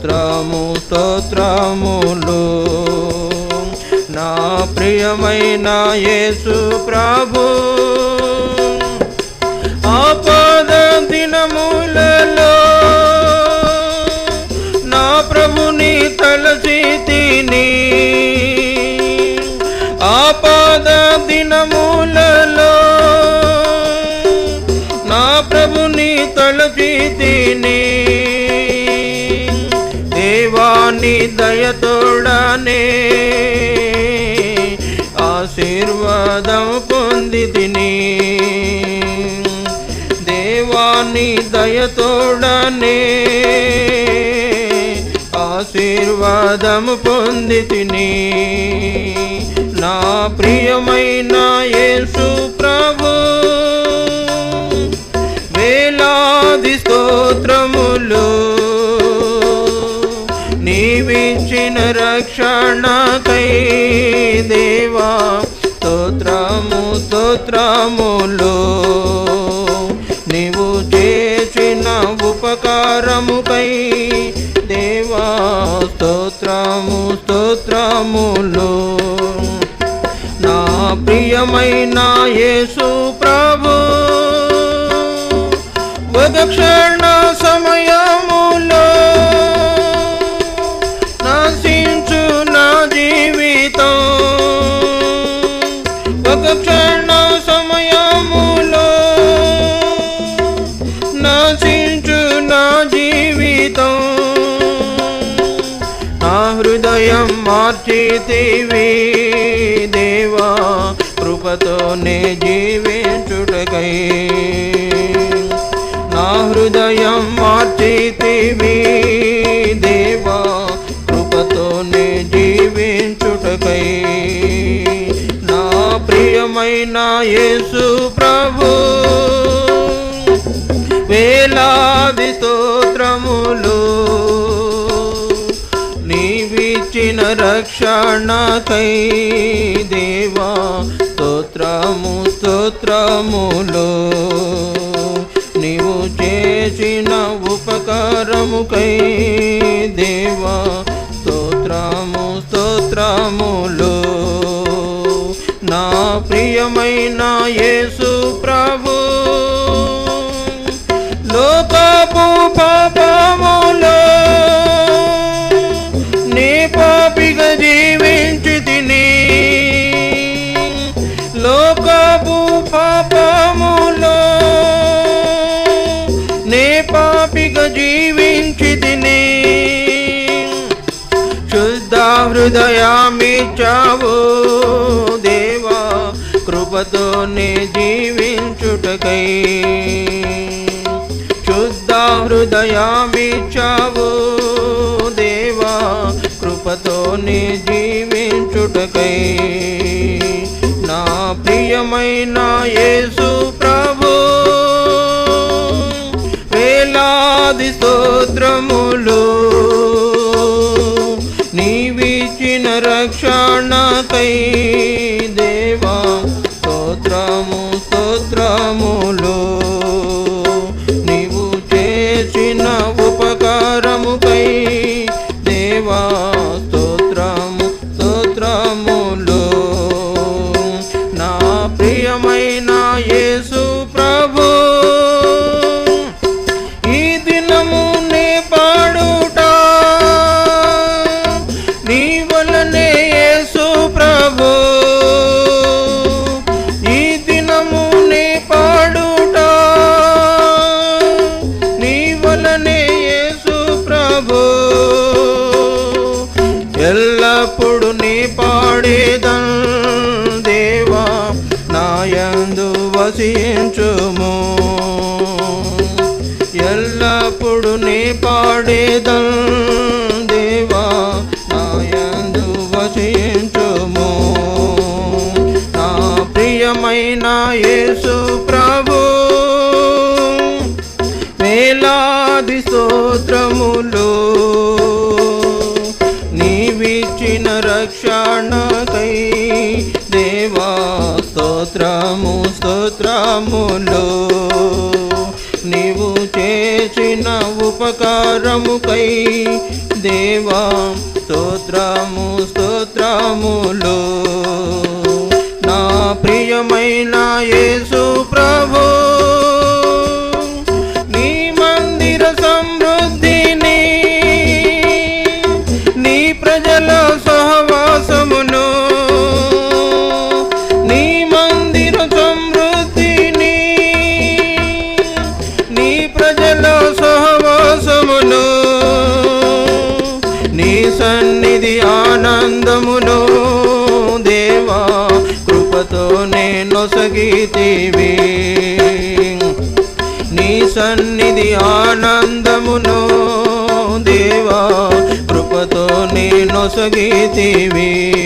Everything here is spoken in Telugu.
స్తోత్రము స్తోత్రములు. నా ప్రియమైన యేసు ప్రభు. ఆశీర్వాదం పొంది తిని దేవాన్ని దయతోడనే ఆశీర్వాదం పొంది తిని నా ప్రియమైన యేసు నీవిచ్చిన రక్షణకై దేవా స్తోత్రము స్తోత్రములు. నీవు చేసిన ఉపకారముకై దేవా స్తోత్రము స్తోత్రములు. నా ప్రియమైన యేసు ప్రభు వదక్షణ మార్చితివి దేవా కృపతోనే జీవించుటకై. నా హృదయం మార్చితివి దేవా కృపతోనే జీవించుటకై. నా ప్రియమైన యేసు ప్రభు వేలా రక్షణకై దేవా స్తోత్రము స్తోత్రములు నీవు చేసిన ఉపకారముకై దేవా స్తోత్రము స్తోత్రములు నా ప్రియమైన యేసు ప్రభు హృదయామిచ్చావు దేవా కృపతో నే జీవించుటకై. శుద్ధ హృదయామిచ్చావు దేవా కృపతో నే జీవించుటకై. నా ప్రియమైన యేసు ప్రభు వేలాది స్తోత్రములు நீ ప్రభు ఈ దినము నే పాడుట? నీ వలనే యేసు ప్రభు. ఎల్లప్పుడు నీ పాడేదన్ దేవా నాయందు వసించుము. ఎల్లప్పుడు నీ పాడేదన్ ఆది స్తోత్రములు. నీవిచ్చిన రక్షణకై దేవా స్తోత్రము స్తోత్రములు. నీవు చేసిన ఉపకారముకై దేవా స్తోత్రము స్తోత్రములు. నా ప్రియమైన యేసు మందిర సమృద్ధిని. నీ ప్రజల సహవాసమును. నీ సన్నిధి ఆనందమును. దేవా కృపతో నేను సగీతివి. నీ సన్నిధి ఆనందమును. దేవా కృపతో నేను సగీతివి.